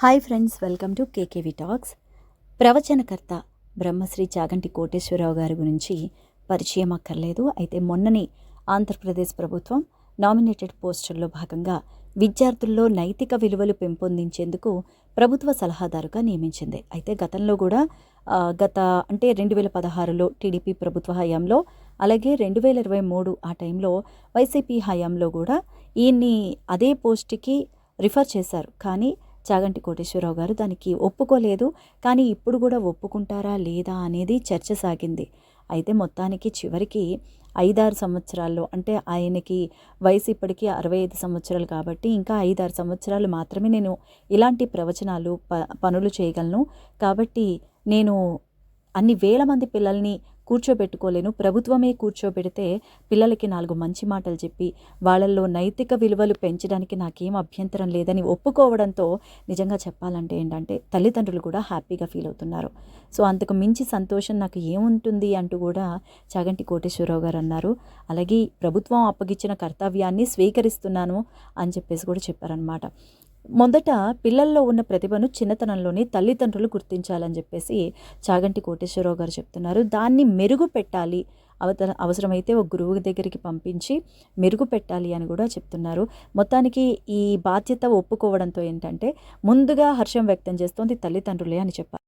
Hi friends welcome to KKV talks. ప్రవచనకర్త Brahmasri Chaganti Koteswararao గారి గురించి పరిచయం అక్కర్లేదు. అయితే మొన్నని ఆంధ్రప్రదేశ్ ప్రభుత్వం నామినేటెడ్ పోస్టుల్లో భాగంగా విద్యార్థుల్లో నైతిక విలువలు పెంపొందించేందుకు ప్రభుత్వ సలహాదారుగా నియమించింది. అయితే గతంలో కూడా గత అంటే రెండు వేల పదహారులో టీడీపీ ప్రభుత్వ హయాంలో అలాగే రెండు వేల ఇరవై మూడు ఆ టైంలో వైసీపీ హయాంలో కూడా ఈయన్ని అదే పోస్టుకి రిఫర్ చేశారు. కానీ చాగంటి కోటేశ్వరరావు గారు దానికి ఒప్పుకోలేదు కానీ ఇప్పుడు కూడా ఒప్పుకుంటారా లేదా అనేది చర్చ సాగింది. అయితే మొత్తానికి చివరికి ఐదారు సంవత్సరాల్లో అంటే ఆయనకి వయసు ఇప్పటికీ అరవై ఐదు సంవత్సరాలు కాబట్టి ఇంకా ఐదారు సంవత్సరాలు మాత్రమే నేను ఇలాంటి ప్రవచనాలు ప పనులు చేయగలను. కాబట్టి నేను అన్ని వేల మంది పిల్లల్ని కూర్చోబెట్టుకోలేను. ప్రభుత్వమే కూర్చోబెడితే పిల్లలకి నాలుగు మంచి మాటలు చెప్పి వాళ్ళల్లో నైతిక విలువలు పెంచడానికి నాకేం అభ్యంతరం లేదని ఒప్పుకోవడంతో నిజంగా చెప్పాలంటే ఏంటంటే తల్లిదండ్రులు కూడా హ్యాపీగా ఫీల్ అవుతున్నారు. సో అంతకు మించి సంతోషం నాకు ఏముంటుంది అంటూ కూడా చాగంటి కోటేశ్వరరావు గారు అన్నారు. అలాగే ప్రభుత్వం అప్పగించిన కర్తవ్యాన్ని స్వీకరిస్తున్నాను అని చెప్పేసి కూడా చెప్పారనమాట మొదట పిల్లల్లో ఉన్న ప్రతిభను చిన్నతనంలోనే తల్లిదండ్రులు గుర్తించాలని చెప్పేసి చాగంటి కోటేశ్వరరావు గారు చెప్తున్నారు. దాన్ని మెరుగు పెట్టాలి. అవత అవసరమైతే ఒక గురువు దగ్గరికి పంపించి మెరుగు పెట్టాలి అని కూడా చెప్తున్నారు. మొత్తానికి ఈ బాధ్యత ఒప్పుకోవడంతో ఏంటంటే ముందుగా హర్షం వ్యక్తం చేస్తోంది తల్లిదండ్రులే అని చెప్పారు